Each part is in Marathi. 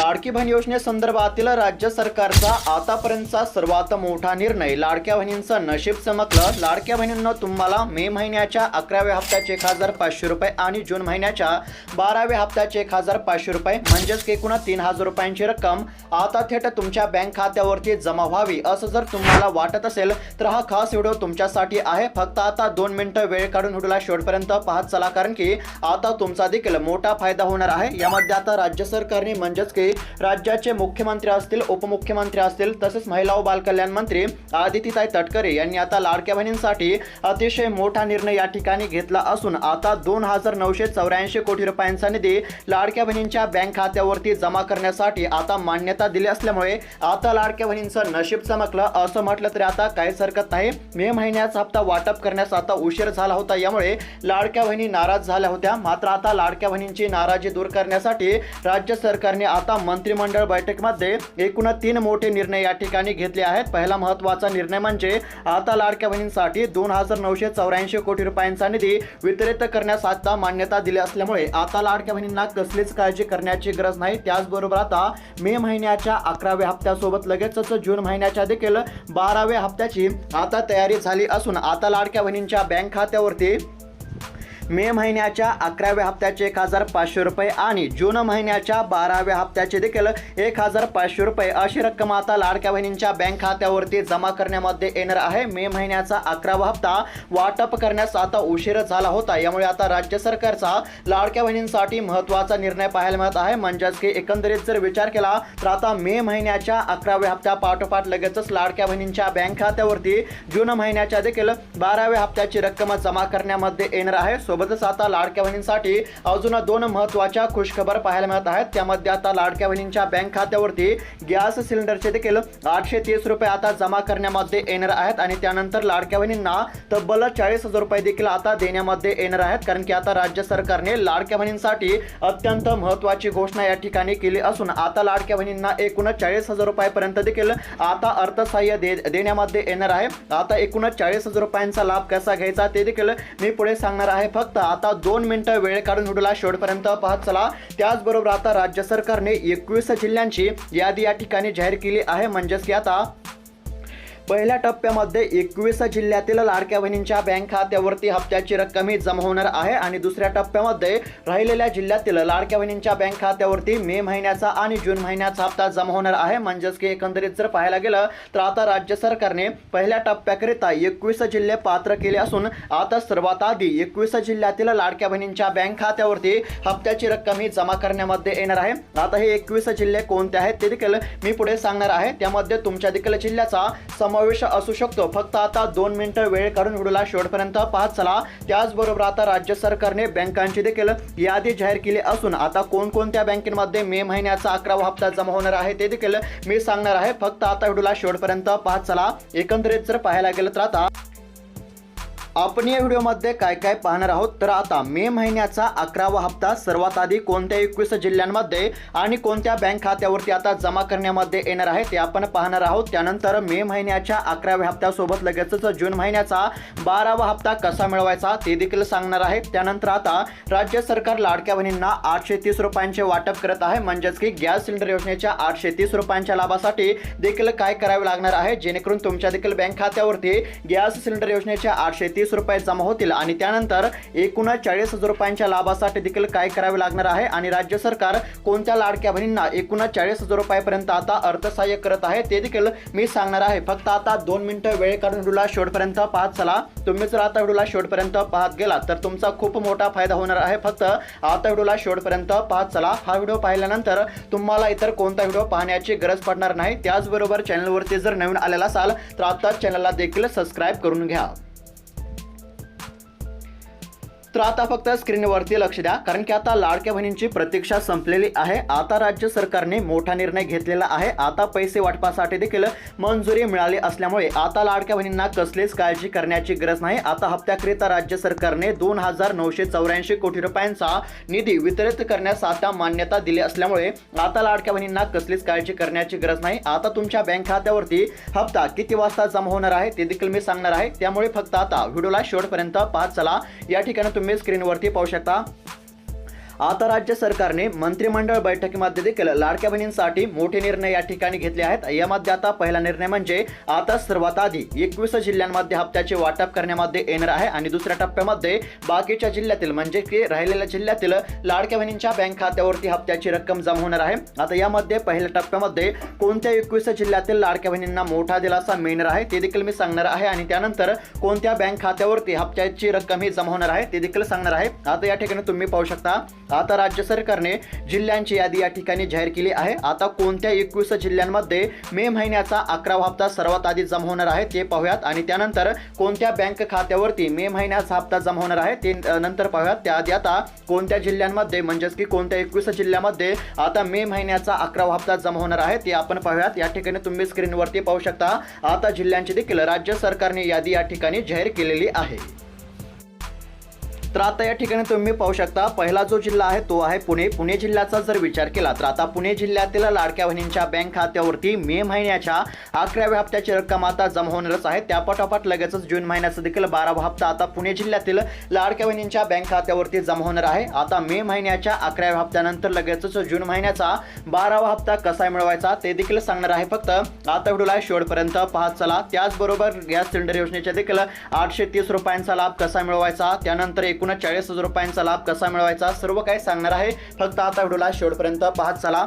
लाडकी बहीण योजनेसंदर्भातील राज्य सरकारचा आतापर्यंतचा सर्वात मोठा निर्णय. लाडक्या बहिणींचं नशीब चमकलं. लाडक्या बहिणींना तुम्हाला मे महिन्याच्या अकराव्या हप्त्याचे एक हजार पाचशे रुपये आणि जून महिन्याच्या बाराव्या हप्त्याचे एक हजार पाचशे रुपये म्हणजेच एकूण तीन हजार रुपयांची रक्कम आता थेट तुमच्या बँक खात्यावरती जमा व्हावी असं जर तुम्हाला वाटत असेल तर हा खास व्हिडिओ तुमच्यासाठी आहे. फक्त आता दोन मिनिटं वेळ काढून व्हिडिओला शेवटपर्यंत पाहत चला कारण की आता तुमचा देखील मोठा फायदा होणार आहे. यामध्ये आता राज्य सरकारने म्हणजेच की राज्याचे मुख्यमंत्री असतील उपमुख्यमंत्री असतील तसेच महिला व बालकल्याण मंत्री आदितीताई तटकरे यांनी आता लाडक्या बहिणींसाठी अतिशय मोठा निर्णय या ठिकाणी घेतला असून आता दोन हजार नऊशे चौऱ्याऐंशी कोटी रुपयांचा निधी लाडक्या बहिणींच्या बँक खात्यावरती जमा करण्यासाठी आता मान्यता दिली असल्यामुळे आता लाडक्या बहिणींचं नशीब चमकलं असं म्हटलं तरी आता काहीच हरकत नाही. मे महिन्याचा हप्ता वाटप करण्यास आता उशीर झाला होता यामुळे लाडक्या बहिणी नाराज झाल्या होत्या. मात्र आता लाडक्या बहिणींची नाराजी दूर करण्यासाठी राज्य सरकारने आता मंत्रिमंडळ बैठकीमध्ये एकूण तीन मोठे निर्णय या ठिकाणी घेतले आहेत. पहिला महत्त्वाचा निर्णय म्हणजे आता लाडक्या बहिणींसाठी दोन हजार नऊशे चौऱ्याऐंशी कोटी रुपयांचा निधी वितरित करण्यास आता मान्यता दिली असल्यामुळे आता लाडक्या बहिणींना कसलीच काळजी करण्याची गरज नाही. त्याचबरोबर आता मे महिन्याच्या अकराव्या हप्त्यासोबत लगेचच जून महिन्याच्या देखील बाराव्या हप्त्याची आता तयारी झाली असून आता लाडक्या बहिणींच्या बँक खात्यावरती मे महिन्याच्या अकराव्या हप्त्याचे एक हजार पाचशे रुपये आणि जून महिन्याच्या बाराव्या हप्त्याचे देखील एक हजार पाचशे रुपये अशी रक्कम आता लाडक्या बहिणींच्या बँक खात्यावरती जमा करण्यामध्ये येणार आहे. मे महिन्याचा अकरावा हप्ता वाटप करण्यास आता उशीर झाला होता. यामुळे आता राज्य सरकारचा लाडक्या बहिणींसाठी महत्त्वाचा निर्णय पाहायला मिळत आहे. म्हणजेच की एकंदरीत जर विचार केला तर आता मे महिन्याच्या अकराव्या हप्त्या पाठोपाठ लगेचच लाडक्या बहिणींच्या बँक खात्यावरती जून महिन्याच्या देखील बाराव्या हप्त्याची रक्कम जमा करण्यामध्ये येणार आहे. सोबतच आता लाडक्या बहिणींसाठी अजून दोन महत्त्वाच्या खुशखबर पाहायला मिळत आहेत. त्यामध्ये आता लाडक्या बहिणींच्या बँक खात्यावरती गॅस सिलेंडरचे देखील आठशे तीस रुपये आता जमा करण्यामध्ये येणार आहेत आणि त्यानंतर लाडक्या बहिणींना तब्बल चाळीस हजार रुपये देखील आता देण्यामध्ये येणार आहेत. कारण की आता राज्य सरकारने लाडक्या बहिणींसाठी अत्यंत महत्वाची घोषणा या ठिकाणी केली असून आता लाडक्या बहिणींना एकूण चाळीस हजार रुपयापर्यंत देखील आता अर्थसहाय्य दे देण्यामध्ये येणार आहे. आता एकूण चाळीस हजार रुपयांचा लाभ कसा घ्यायचा ते देखील मी पुढे सांगणार आहे. फक्त आता दोन मिनिटं वेळ काढून व्हिडिओला शेवटपर्यंत पाहत चला. त्याचबरोबर आता राज्य सरकारने एकवीस जिल्ह्यांची यादी या ठिकाणी जाहीर केली आहे. म्हणजेच की आता पहिल्या टप्प्यामध्ये एकवीस जिल्ह्यातील लाडक्या बहिणींच्या बँक खात्यावरती हप्त्याची रक्कम ही जमा होणार आहे आणि दुसऱ्या टप्प्यामध्ये राहिलेल्या जिल्ह्यातील लाडक्या बहिणींच्या बँक खात्यावरती मे महिन्याचा आणि जून महिन्याचा हप्ता जमा होणार आहे. म्हणजेच की एकंदरीत जर पाहायला गेलं तर आता राज्य सरकारने पहिल्या टप्प्याकरिता एकवीस जिल्हे पात्र केले असून आता सर्वात आधी एकवीस जिल्ह्यातील लाडक्या बहिणींच्या बँक खात्यावरती हप्त्याची रक्कम ही जमा करण्यामध्ये येणार आहे. आता हे एकवीस जिल्हे कोणते आहेत ते देखील मी पुढे सांगणार आहे. त्यामध्ये तुमच्या देखील जिल्ह्याचा समावेश असू शकतो. फक्त आता दोन मिनिटं वेळ काढून व्हिडिओला शेवटपर्यंत पाहत चला. त्याचबरोबर आता राज्य सरकारने बँकांची देखील यादी जाहीर केली असून आता कोणकोणत्या बँकेमध्ये मे महिन्याचा अकरावा हप्ता जमा होणार आहे ते देखील मी सांगणार आहे. फक्त आता व्हिडिओला शेवटपर्यंत पाहत चला. एकंदरीत जर पाहायला गेलं तर आता आपण या व्हिडिओमध्ये काय काय पाहणार आहोत? तर आता मे महिन्याचा अकरावा हप्ता सर्वात आधी कोणत्या एकवीस जिल्ह्यांमध्ये आणि कोणत्या बँक खात्यावरती आता जमा करण्यामध्ये येणार आहे ते आपण पाहणार आहोत. त्यानंतर मे महिन्याच्या अकराव्या हप्त्यासोबत लगेचच जून महिन्याचा बारावा हप्ता कसा मिळवायचा ते देखील सांगणार आहे. त्यानंतर आता राज्य सरकार लाडक्या बहिणींना आठशे तीस रुपयांचे वाटप करत आहे. म्हणजेच की गॅस सिलेंडर योजनेच्या आठशे तीस रुपयांच्या लाभासाठी देखील काय करावे लागणार आहे? जेणेकरून तुमच्या देखील बँक खात्यावरती गॅस सिलेंडर योजनेच्या आठशे तीस रुपये जमा होतील आणि त्यानंतर एकूण चाळीस हजार रुपयांच्या लाभासाठी देखील काय करावे लागणार आहे? आणि राज्य सरकार कोणत्या लाडक्या बहिणींना एकूण चाळीस हजार रुपयापर्यंत आता अर्थसहाय्य करत आहे ते देखील मी सांगणार आहे. फक्त आता दोन मिनिटं वेळ काढून व्हिडिओला शेवटपर्यंत पाहत चला. तुम्ही जर आता व्हिडिओला शेवटपर्यंत पाहत गेला तर तुमचा खूप मोठा फायदा होणार आहे. फक्त आता व्हिडिओला शेवटपर्यंत पाहत चला. हा व्हिडिओ पाहिल्यानंतर तुम्हाला इतर कोणता व्हिडिओ पाहण्याची गरज पडणार नाही. त्याचबरोबर चॅनलवरती जर नवीन आलेला असाल तर आता चॅनलला देखील सबस्क्राईब करून घ्या. तर आता फक्त स्क्रीनवरती लक्ष द्या कारण की आता लाडक्या बहिणींची प्रतीक्षा संपलेली आहे. आता राज्य सरकारने मोठा निर्णय घेतलेला आहे. आता पैसे वाटपासाठी देखील मंजुरी मिळाली असल्यामुळे आता लाडक्या बहिणींना कसलीच काळजी करण्याची गरज नाही. आता हप्त्याकरिता राज्य सरकारने दोन हजार नऊशे चौऱ्याऐंशी कोटी रुपयांचा निधी वितरित करण्यास आता मान्यता दिली असल्यामुळे आता लाडक्या बहिणींना कसलीच काळजी करण्याची गरज नाही. आता तुमच्या बँक खात्यावरती हप्ता किती वाजता जमा होणार आहे ते देखील मी सांगणार आहे. त्यामुळे फक्त आता व्हिडिओला शेवटपर्यंत पाहत चला. या ठिकाणी तुम्ही स्क्रीनवरती पाहू शकता. आता राज्य सरकारने मंत्रिमंडळ बैठकीमध्ये देखील लाडक्या बहिणींसाठी मोठे निर्णय या ठिकाणी घेतले आहेत. यामध्ये आता पहिला निर्णय म्हणजे आता सर्वात आधी एकवीस जिल्ह्यांमध्ये हप्त्याचे वाटप करण्यामध्ये येणार आहे आणि दुसऱ्या टप्प्यामध्ये बाकीच्या जिल्ह्यातील म्हणजे की राहिलेल्या जिल्ह्यातील लाडक्या बहिणींच्या बँक खात्यावरती हप्त्याची रक्कम जमा होणार आहे. आता यामध्ये पहिल्या टप्प्यामध्ये कोणत्या एकवीस जिल्ह्यातील लाडक्या बहिणींना मोठा दिलासा मिळणार आहे ते देखील मी सांगणार आहे आणि त्यानंतर कोणत्या बँक खात्यावरती हप्त्याची रक्कम ही जमा होणार आहे ते देखील सांगणार आहे. आता या ठिकाणी तुम्ही पाहू शकता आता राज्य सरकारने जिल्ह्यांची यादी या ठिकाणी जाहीर केली आहे. आता कोणत्या एकवीस जिल्ह्यांमध्ये मे महिन्याचा अकरावा हप्ता सर्वात आधी जमा होणार आहे ते पाहूयात आणि त्यानंतर कोणत्या बँक खात्यावरती मे महिन्याचा हप्ता जमा होणार आहे ते नंतर पाहूयात. त्याआधी आता कोणत्या जिल्ह्यांमध्ये म्हणजेच की कोणत्या एकवीस जिल्ह्यामध्ये आता मे महिन्याचा अकरावा हप्ता जमा होणार आहे ते आपण पाहूयात. या ठिकाणी तुम्ही स्क्रीनवरती पाहू शकता. आता जिल्ह्यांची देखील राज्य सरकारने यादी या ठिकाणी जाहीर केलेली आहे. तर आता या ठिकाणी तुम्ही पाहू शकता पहिला जो जिल्हा आहे तो आहे पुणे. पुणे जिल्ह्याचा जर विचार केला तर आता पुणे जिल्ह्यातील लाडक्या बहिणींच्या बँक खात्यावरती मे महिन्याच्या अकराव्या हप्त्याची रक्कम आता जमा होणारच आहे. त्यापाठोपाठ लगेचच जून महिन्याचा देखील बारावा हप्ता आता पुणे जिल्ह्यातील लाडक्या बहिणींच्या बँक खात्यावरती जमा होणार आहे. आता मे महिन्याच्या अकराव्या हप्त्यानंतर लगेचच जून महिन्याचा बारावा हप्ता कसा मिळवायचा ते देखील सांगणार आहे फक्त. आता व्हिडिओला शेवटपर्यंत पाहत चला. त्याचबरोबर गॅस सिलेंडर योजनेच्या देखील आठशे तीस रुपयांचा लाभ कसा मिळवायचा? त्यानंतर एक चाळीस हजार रुपयांचा लाभ कसा मिळवायचा? सर्व काही सांगणार आहे. फक्त आता व्हिडिओला शेवटपर्यंत पाहत चला.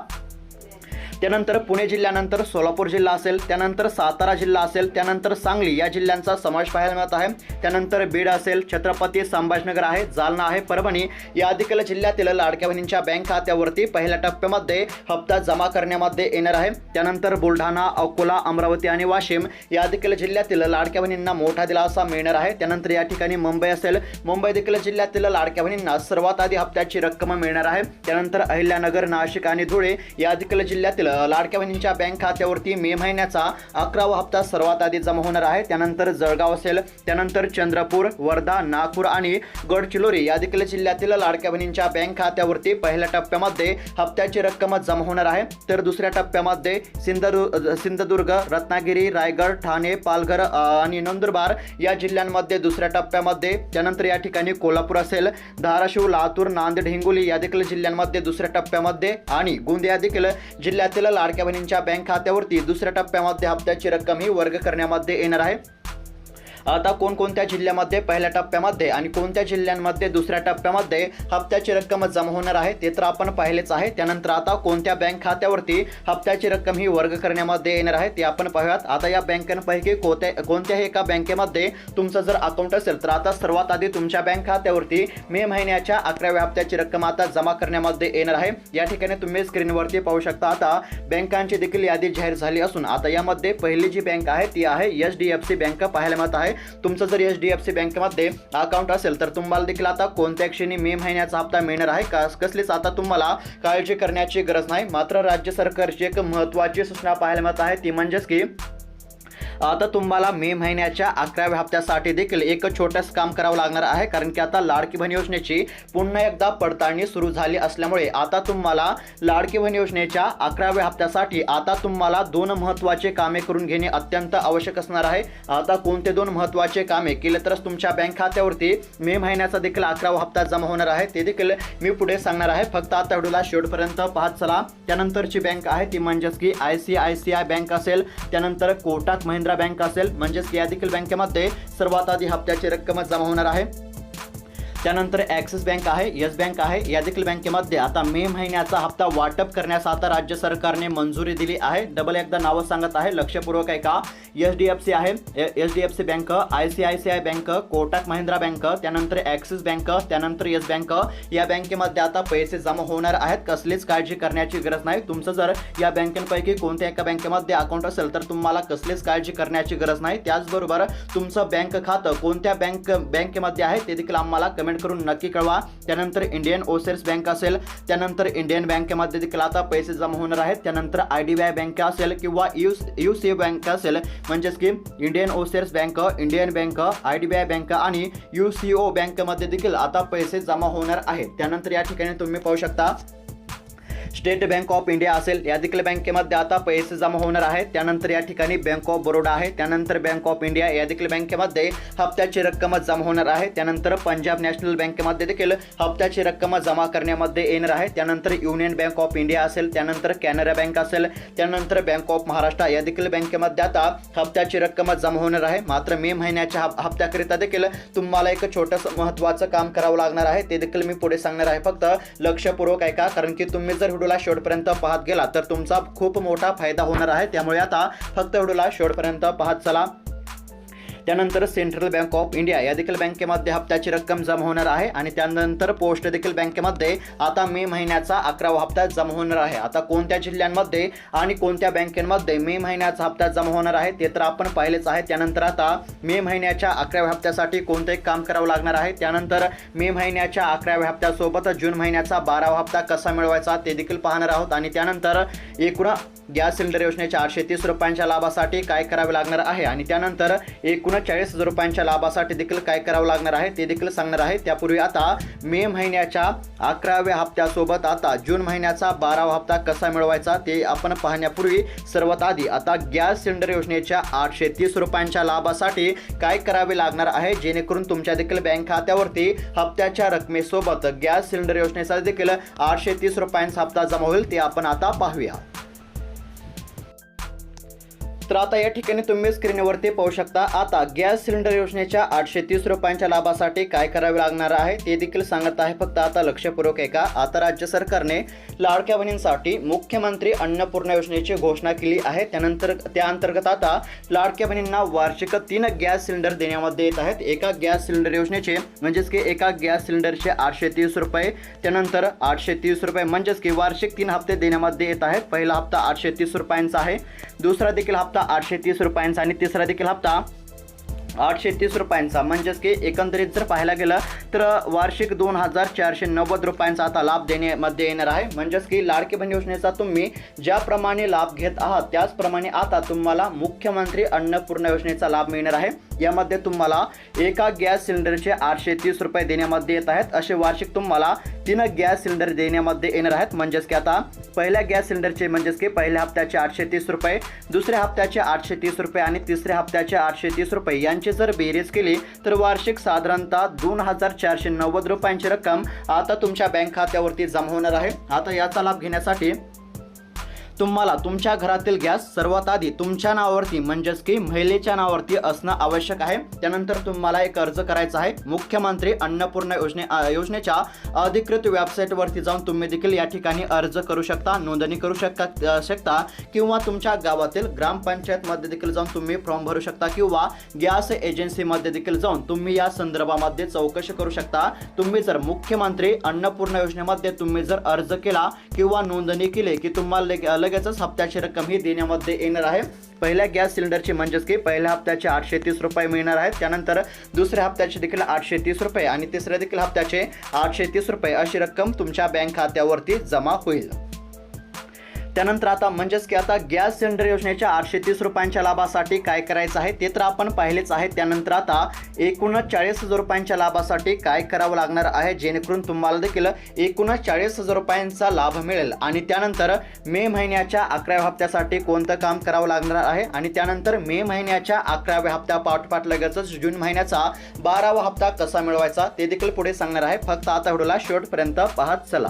त्यानंतर पुणे जिल्ह्यानंतर सोलापूर जिल्हा असेल त्यानंतर सातारा जिल्हा असेल त्यानंतर सांगली या जिल्ह्यांचा समावेश पाहायला मिळत आहे. त्यानंतर बीड असेल छत्रपती संभाजीनगर आहे जालना आहे परभणी या देखील जिल्ह्यातील लाडक्या बहिणींच्या बँक खात्यावरती पहिल्या टप्प्यामध्ये हप्ता जमा करण्यामध्ये येणार आहे. त्यानंतर बुलढाणा अकोला अमरावती आणि वाशिम या देखील जिल्ह्यातील लाडक्या बहिणींना मोठा दिलासा मिळणार आहे. त्यानंतर या ठिकाणी मुंबई असेल मुंबई देखील जिल्ह्यातील लाडक्या बहिणींना सर्वात आधी हप्त्याची रक्कम मिळणार आहे. त्यानंतर अहिल्यानगर नाशिक आणि धुळे या देखील जिल्ह्यातील लाडक्या बहिणींच्या बँक खात्यावरती मे महिन्याचा अकरावा हप्ता सर्वात आधी जमा होणार आहे. त्यानंतर जळगाव असेल त्यानंतर चंद्रपूर वर्धा नागपूर आणि गडचिरोली या देखील जिल्ह्यातील लाडक्या बहिणींच्या बँक खात्यावरती पहिल्या टप्प्यामध्ये हप्त्याची रक्कम जमा होणार आहे. तर दुसऱ्या टप्प्यामध्ये सिंधुदुर्ग सिंधुदुर्ग रत्नागिरी रायगड ठाणे पालघर आणि नंदुरबार या जिल्ह्यांमध्ये दुसऱ्या टप्प्यामध्ये त्यानंतर या ठिकाणी कोल्हापूर असेल धाराशिव लातूर नांदेड हिंगोली या देखील जिल्ह्यांमध्ये दुसऱ्या टप्प्यामध्ये आणि गोंदिया देखील जिल्ह्यातील लाडक्या बहिणींच्या बँक खात्यावरती दुसऱ्या टप्प्यामध्ये हप्त्याची रक्कम ही वर्ग करण्यामध्ये येणार आहे. आता कोणकोणत्या जिल्ह्यामध्ये पहिल्या टप्प्यामध्ये आणि कोणत्या जिल्ह्यांमध्ये दुसऱ्या टप्प्यामध्ये हप्त्याची रक्कम जमा होणार आहे ते तर आपण पाहिलेच आहे. त्यानंतर आता कोणत्या बँक खात्यावरती हप्त्याची रक्कम ही वर्ग करण्यामध्ये येणार आहे ते आपण पाहूयात. आता या बँकांपैकी कोणत्या कोणत्याही एका बँकेमध्ये तुमचं जर अकाउंट असेल तर आता सर्वात आधी तुमच्या बँक खात्यावरती मे महिन्याच्या अकराव्या हप्त्याची रक्कम आता जमा करण्यामध्ये येणार आहे. या ठिकाणी तुम्ही स्क्रीनवरती पाहू शकता आता बँकांची देखील यादी जाहीर झाली असून आता यामध्ये पहिली जी बँक आहे ती आहे H D F C bank पाहायला मिळत आहे. तुमचं जर एच डी एफ सी बँकेमध्ये अकाउंट असेल तर तुम्हाला देखील आता कोणत्या क्षणी मे महिन्याचा हप्ता मिळणार आहे? का कसलीच आता तुम्हाला काळजी करण्याची गरज नाही? मात्र राज्य सरकारची एक महत्त्वाची सूचना पाहायला मिळत आहे ती म्हणजेच की आता तुम्हाला मे महिन्याच्या अकराव्या हप्त्यासाठी देखील एक छोटंच काम करावं लागणार आहे कारण की आता लाडकी बहीण योजनेची पुन्हा एकदा पडताळणी सुरू झाली असल्यामुळे आता तुम्हाला लाडकी बहीण योजनेच्या अकराव्या हप्त्यासाठी आता तुम्हाला दोन महत्त्वाचे कामे करून घेणे अत्यंत आवश्यक असणार आहे. आता कोणते दोन महत्त्वाचे कामे केले तरच तुमच्या बँक खात्यावरती मे महिन्याचा देखील अकरावा हप्ता जमा होणार आहे ते देखील मी पुढे सांगणार आहे. फक्त आता व्हिडिओला शेवटपर्यंत पाहत चला. त्यानंतरची बँक आहे ती म्हणजेच की I C I C I bank असेल. त्यानंतर कोटक महिंद्रा बँक असेल म्हणजेच की या देखील बँकेमध्ये सर्वात आधी हप्त्याची रक्कम जमा होणार आहे. त्यानंतर ॲक्सिस बँक आहे येस बँक आहे या देखील बँकेमध्ये आता मे महिन्याचा हप्ता वाटप करण्यास आता राज्य सरकारने मंजुरी दिली आहे. डबल एकदा नावं सांगत आहे. लक्षपूर्वक आहे का एच डी एफ सी आहे. H D F C bank I C I C I bank Kotak Mahindra bank त्यानंतर ॲक्सिस बँक त्यानंतर येस बँक या बँकेमध्ये आता पैसे जमा होणार आहेत. कसलीच काळजी करण्याची गरज नाही. तुमचं जर या बँकेपैकी कोणत्या एका बँकेमध्ये अकाउंट असेल तर तुम्हाला कसलीच काळजी करण्याची गरज नाही. त्याचबरोबर तुमचं बँक खातं कोणत्या बँक बँकेमध्ये आहे ते देखील आम्हाला कमेंट करून नक्की कळवा. त्यानंतर इंडियन ओसेर्स बँक असेल त्यानंतर इंडियन बँकेमध्ये देखील आता पैसे जमा होणार आहेत. त्यानंतर I D B I bank असेल किंवा यू यू सी बँक असेल म्हणजेच की Indian overseas bank Indian bank I D B I bank आणि यू सी ओ बँकेमध्ये देखील आता पैसे जमा होणार आहेत. त्यानंतर या ठिकाणी तुम्ही पाहू शकता स्टेट बँक ऑफ इंडिया असेल या देखील बँकेमध्ये आता पैसे जमा होणार आहेत. त्यानंतर या ठिकाणी बँक ऑफ बरोडा आहे. त्यानंतर बँक ऑफ इंडिया या देखील बँकेमध्ये हप्त्याची रक्कम जमा होणार आहे. त्यानंतर पंजाब नॅशनल बँकेमध्ये देखील हप्त्याची रक्कम जमा करण्यामध्ये येणार आहे. त्यानंतर युनियन बँक ऑफ इंडिया असेल त्यानंतर कॅनरा बँक असेल त्यानंतर बँक ऑफ महाराष्ट्र या देखील बँकेमध्ये आता हप्त्याची रक्कम जमा होणार आहे. मात्र मे महिन्याच्या हप- हप्त्याकरिता देखील तुम्हाला एक छोटंसं महत्त्वाचं काम करावं लागणार आहे. ते देखील मी पुढे सांगणार आहे. फक्त लक्षपूर्वक ऐका कारण की तुम्ही जर व्हिडिओला शेवटपर्यंत पाहत गेला तर तुमचा खूप मोठा फायदा होणार आहे. त्यामुळे आता फक्त व्हिडिओला शेवटपर्यंत पाहत चला. त्यानंतर सेंट्रल बँक ऑफ इंडिया या देखील बँकेमध्ये हप्त्याची रक्कम जमा होणार आहे आणि त्यानंतर पोस्ट देखील बँकेमध्ये आता मे महिन्याचा अकरावा हप्ता जमा होणार आहे. आता कोणत्या जिल्ह्यांमध्ये आणि कोणत्या बँकेमध्ये मे महिन्याचा हप्ता जमा होणार आहे ते तर आपण पाहिलेच आहे. त्यानंतर आता मे महिन्याच्या अकराव्या हप्त्यासाठी कोणते काम करावं लागणार आहे? त्यानंतर मे महिन्याच्या अकराव्या हप्त्यासोबत जून महिन्याचा बारावा हप्ता कसा मिळवायचा ते देखील पाहणार आहोत. आणि त्यानंतर एकूण गॅस सिलेंडर योजनेच्या आठशे तीस रुपयांच्या लाभासाठी काय करावे लागणार आहे? आणि त्यानंतर एकूण चाळीस हजार रुपयांच्या लाभासाठी देखील काय करावं लागणार आहे ते देखील सांगणार आहे. त्यापूर्वी आता मे महिन्याच्या अकराव्या हप्त्यासोबत आता जून महिन्याचा बारावा हप्ता कसा मिळवायचा ते आपण पाहण्यापूर्वी सर्वात आधी आता गॅस सिलेंडर योजनेच्या आठशे तीस रुपयांच्या लाभासाठी काय करावे लागणार आहे? जेणेकरून तुमच्या देखील बँक खात्यावरती हप्त्याच्या रकमेसोबत गॅस सिलेंडर योजनेचा देखील आठशे तीस रुपयांचा हप्ता जमा होईल ते आपण आता पाहूया. तर आता या ठिकाणी तुम्ही स्क्रीनवरती पाहू शकता आता गॅस सिलेंडर योजनेच्या आठशे तीस रुपयांच्या लाभासाठी काय करावे लागणार आहे ते देखील सांगत आहे फक्त आता लक्षपूर्वक ऐका. आता राज्य सरकारने लाडक्या बहिणींसाठी मुख्यमंत्री अन्नपूर्णा योजनेची घोषणा केली आहे. त्यानंतर त्या अंतर्गत आता लाडक्या बहिणींना वार्षिक तीन गॅस सिलेंडर देण्यामध्ये येत आहेत. एका गॅस सिलेंडर योजनेचे म्हणजेच की एका गॅस सिलेंडरचे आठशे तीस रुपये त्यानंतर आठशे तीस रुपये म्हणजेच की वार्षिक तीन हप्ते देण्यामध्ये येत आहेत. पहिला हप्ता आठशे तीस रुपयांचा आहे. दुसरा देखील हप्ता आठशे तीस रुपयांचा आणि तिसरा देखील हप्ता आठशे तीस रुपयांचा. म्हणजेच की एकंदरीत जर पाहायला गेलं तर वार्षिक दोन हजार चारशे नव्वद रुपयांचा आता लाभ देण्यामध्ये येणार आहे. म्हणजेच की लाडकी बहीण योजनेचा तुम्ही ज्याप्रमाणे लाभ घेत आहात त्याचप्रमाणे आता तुम्हाला मुख्यमंत्री अन्नपूर्णा योजनेचा लाभ मिळणार आहे. यामध्ये तुम्हाला एका गॅस सिलेंडरचे आठशे तीस रुपये देण्यामध्ये येत आहेत. असे वार्षिक तुम्हाला तीन गॅस सिलेंडर देण्यामध्ये येणार आहेत. म्हणजेच की आता पहिल्या गॅस सिलेंडरचे म्हणजेच की पहिल्या हप्त्याचे आठशे तीस रुपये दुसऱ्या हप्त्याचे आठशे तीस रुपये आणि तिसऱ्या हप्त्याचे आठशे तीस रुपये यांचे जर बेरीज केली तर वार्षिक साधारणतः दोन हजार चारशे नव्वद रुपयांची रक्कम आता तुमच्या बँक खात्यावरती जमा होणार आहे. आता याचा लाभ घेण्यासाठी तुम्हाला तुमच्या घरातील गॅस सर्वात आधी तुमच्या नावावरती म्हणजेच की महिलेच्या नावावरती असणं आवश्यक आहे. त्यानंतर तुम्हाला एक अर्ज करायचा आहे. मुख्यमंत्री अन्नपूर्णा योजने योजनेच्या अधिकृत वेबसाईटवरती जाऊन तुम्ही देखील या ठिकाणी अर्ज करू शकता नोंदणी करू शकता शकता किंवा तुमच्या गावातील ग्रामपंचायतमध्ये देखील जाऊन तुम्ही फॉर्म भरू शकता किंवा गॅस एजन्सीमध्ये देखील जाऊन तुम्ही या संदर्भामध्ये चौकशी करू शकता. तुम्ही जर मुख्यमंत्री अन्नपूर्णा योजनेमध्ये तुम्ही जर अर्ज केला किंवा नोंदणी केली की तुम्हाला लगेचच हप्त्याची रक्कम ही देण्यामध्ये येणार आहे. पहिल्या गॅस सिलेंडरची म्हणजेच की पहिल्या हप्त्याचे आठशे तीस रुपये मिळणार आहेत. त्यानंतर दुसऱ्या हप्त्याचे देखील आठशे तीस रुपये आणि तिसऱ्या देखील हप्त्याचे आठशे तीस रुपये अशी रक्कम तुमच्या बँक खात्यावरती जमा होईल. त्यानंतर आता म्हणजेच की आता गॅस सिलेंडर योजनेच्या आठशे तीस रुपयांच्या लाभासाठी काय करायचं आहे ते तर आपण पाहिलेच आहे. त्यानंतर आता एकूणच चाळीस हजार रुपयांच्या लाभासाठी काय करावं लागणार आहे जेणेकरून तुम्हाला देखील एकूणच चाळीस हजार रुपयांचा लाभ मिळेल. आणि त्यानंतर मे महिन्याच्या अकराव्या हप्त्यासाठी कोणतं काम करावं लागणार आहे? आणि त्यानंतर मे महिन्याच्या अकराव्या हप्त्या पाठोपाठ लगेचच जून महिन्याचा बारावा हप्ता कसा मिळवायचा ते देखील पुढे सांगणार आहे. फक्त आता व्हिडिओला शेवटपर्यंत पाहत चला.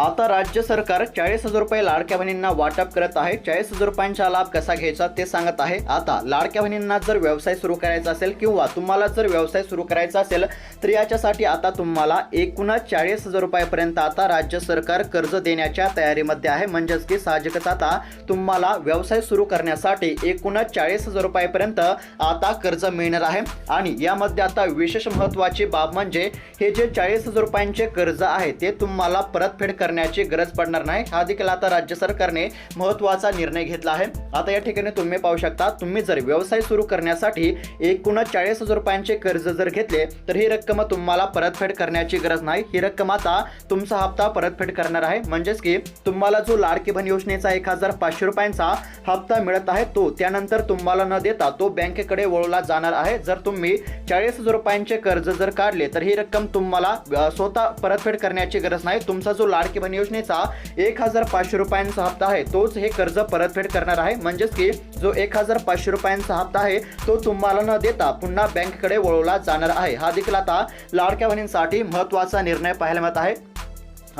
आता राज्य सरकार चाळीस हजार रुपये लाडक्या बहिणींना वाटप करत आहे. चाळीस हजार रुपयांचा लाभ कसा घ्यायचा ते सांगत आहे. आता लाडक्या बहिणींना जर व्यवसाय सुरू करायचा असेल किंवा तुम्हाला जर व्यवसाय सुरू करायचा असेल तर याच्यासाठी आता तुम्हाला एकूणच चाळीस हजार रुपयापर्यंत आता राज्य सरकार कर्ज देण्याच्या तयारीमध्ये आहे. म्हणजेच की साहजिकच आता तुम्हाला व्यवसाय सुरू करण्यासाठी एकूणच चाळीस हजार रुपयापर्यंत आता कर्ज मिळणार आहे. आणि यामध्ये आता विशेष महत्त्वाची बाब म्हणजे हे जे चाळीस हजार रुपयांचे कर्ज आहे ते तुम्हाला परतफेड कर करण्याची गरज पडणार नाही. हा देखील आता राज्य सरकारने महत्त्वाचा निर्णय घेतला आहे. आता या ठिकाणी तुम्ही पाहू शकता तुम्ही जर व्यवसाय सुरू करण्यासाठी एकूण चाळीस हजार रुपयांचे कर्ज जर घेतले तर ही रक्कम तुम्हाला परतफेड करण्याची गरज नाही. ही रक्कम आता तुमचा हप्ता परतफेड करणार आहे. म्हणजेच की तुम्हाला जो लाडकी बन योजनेचा एक हजार पाचशे रुपयांचा हप्ता मिळत आहे तो त्यानंतर तुम्हाला न देता तो बँकेकडे वळवला जाणार आहे. जर तुम्ही चाळीस हजार रुपयांचे कर्ज जर काढले तर ही रक्कम तुम्हाला स्वतः परतफेड करण्याची गरज नाही. तुमचा जो लाडकी बहीण योजनेचा एक हजार पाचशे रुपयांचा हप्ता आहे. तोच हे कर्ज परतफेड करणार आहे. म्हणजेच की जो एक हजार पाचशे रुपयांचा हप्ता आहे तो तुम्हाला न देता पुन्हा बँकेकडे वळवला जाणार आहे. हा देखील आता लाडक्या बहिणींसाठी महत्त्वाचा निर्णय पाहायला मिळत आहे.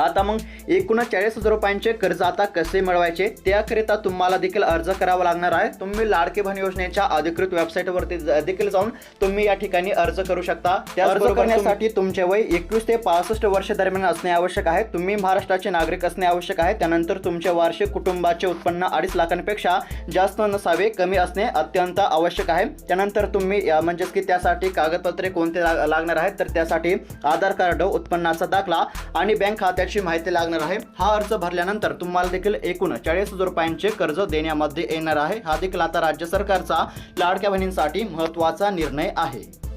आता मग एकूण चाळीस हजार रुपयांचे कर्ज आता कसे मिळवायचे? त्याकरिता तुम्हाला देखील अर्ज करावा लागणार आहे. तुम्ही लाडके बहीण योजनेच्या अधिकृत वेबसाईटवरती देखील जाऊन तुम्ही या ठिकाणी अर्ज करू शकता. त्या अर्ज करण्यासाठी तुमचे वय एकवीस ते पासष्ट वर्ष दरम्यान असणे आवश्यक आहे. तुम्ही महाराष्ट्राचे नागरिक असणे आवश्यक आहे. त्यानंतर तुमचे वार्षिक कुटुंबाचे उत्पन्न अडीच लाखांपेक्षा जास्त नसावे कमी असणे अत्यंत आवश्यक आहे. त्यानंतर तुम्ही म्हणजेच की त्यासाठी कागदपत्रे कोणते लाग- लागणार आहेत तर त्यासाठी आधार कार्ड उत्पन्नाचा दाखला आणि बँक खात्याची माहिती लागणार आहे. हा अर्ज भरल्यानंतर तुम्हाला देखील एकूण चाळीस हजार रुपयांचे कर्ज देण्यामध्ये येणार आहे. हा देखील आता राज्य सरकारचा लाडक्या बहिणींसाठी महत्त्वाचा निर्णय आहे.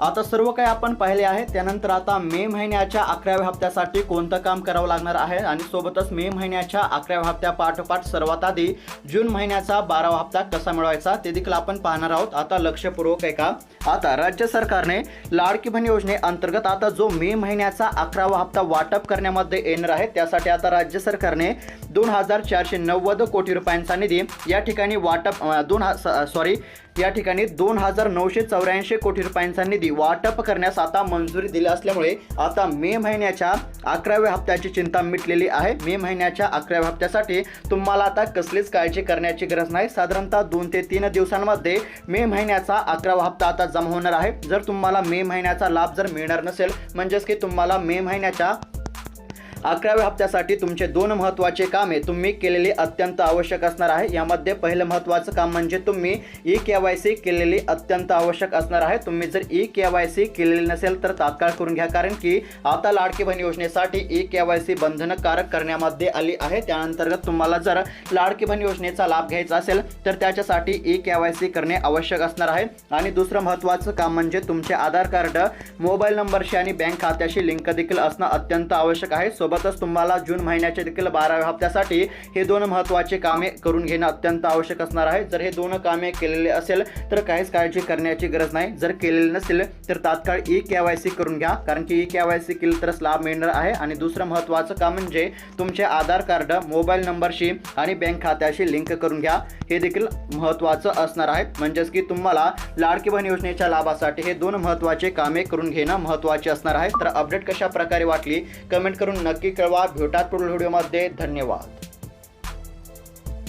आता सर्व काही आपण पाहिले आहे. त्यानंतर आता मे महिन्याच्या अकराव्या हप्त्यासाठी कोणतं काम करावं लागणार आहे? आणि सोबतच मे महिन्याच्या अकराव्या हप्त्या पाठोपाठ सर्वात आधी जून महिन्याचा बारावा हप्ता कसा मिळवायचा ते देखील आपण पाहणार आहोत. आता लक्षपूर्वक आहे का आता राज्य सरकारने लाडकी बहीण योजनेअंतर्गत आता जो मे महिन्याचा अकरावा हप्ता वाटप करण्यामध्ये येणार आहे त्यासाठी आता राज्य सरकारने दोन हजार चारशे नव्वद कोटी रुपयांचा निधी या ठिकाणी वाटप दोन सॉरी या ठिकाणी दोन हजार नऊशे चौऱ्याऐंशी कोटी रुपयांचा निधी वाटप करण्यास आता मंजुरी दिली असल्यामुळे आता मे महिन्याच्या अकराव्या हप्त्याची चिंता मिटलेली आहे. मे महिन्याच्या अकराव्या हप्त्यासाठी तुम्हाला आता कसलीच काळजी करण्याची गरज नाही. साधारणतः दोन ते तीन दिवसांमध्ये मे महिन्याचा अकरावा हप्ता आता जमा होणार आहे. जर तुम्हाला मे महिन्याचा लाभ जर मिळणार नसेल म्हणजेच की तुम्हाला मे महिन्याच्या अकराव्या हप्त्यासाठी तुमचे दोन महत्त्वाचे कामे तुम्ही केलेली अत्यंत आवश्यक असणार आहे. यामध्ये पहिलं महत्त्वाचं काम म्हणजे तुम्ही ई के वाय सी केलेली अत्यंत आवश्यक असणार आहे. तुम्ही जर ई के वाय सी केलेली नसेल तर तात्काळ करून घ्या. कारण की आता लाडकी बहीण योजनेसाठी ई के वाय सी बंधनकारक करण्यामध्ये आली आहे. त्याअंतर्गत तुम्हाला जर लाडकी बहीण योजनेचा लाभ घ्यायचा असेल तर त्याच्यासाठी ई के वाय सी करणे आवश्यक असणार आहे. आणि दुसरं महत्त्वाचं काम म्हणजे तुमचे आधार कार्ड मोबाईल नंबरशी आणि बँक खात्याशी लिंक देखील असणं अत्यंत आवश्यक आहे. सोबत सोबतच तुम्हाला जून महिन्याच्या देखील बाराव्या हप्त्यासाठी हे दोन महत्त्वाचे कामे करून घेणं अत्यंत आवश्यक असणार आहे. जर हे दोन कामे केलेले असेल तर काहीच काळजी करण्याची गरज नाही. जर केलेले नसेल तर तात्काळ ई के वाय सी करून घ्या. कारण की ई के वाय सी केलं तरच लाभ मिळणार आहे. आणि दुसरं महत्त्वाचं काम म्हणजे तुमचे आधार कार्ड मोबाईल नंबरशी आणि बँक खात्याशी लिंक करून घ्या. हे देखील महत्त्वाचं असणार आहे. म्हणजेच की तुम्हाला लाडकी बहीण योजनेच्या लाभासाठी हे दोन महत्त्वाचे कामे करून घेणं महत्त्वाचे असणार आहे. तर अपडेट कशा प्रकारे वाटली कमेंट करून नक्की नक्की कळवा. भेटात पुढील व्हिडिओमध्ये. धन्यवाद.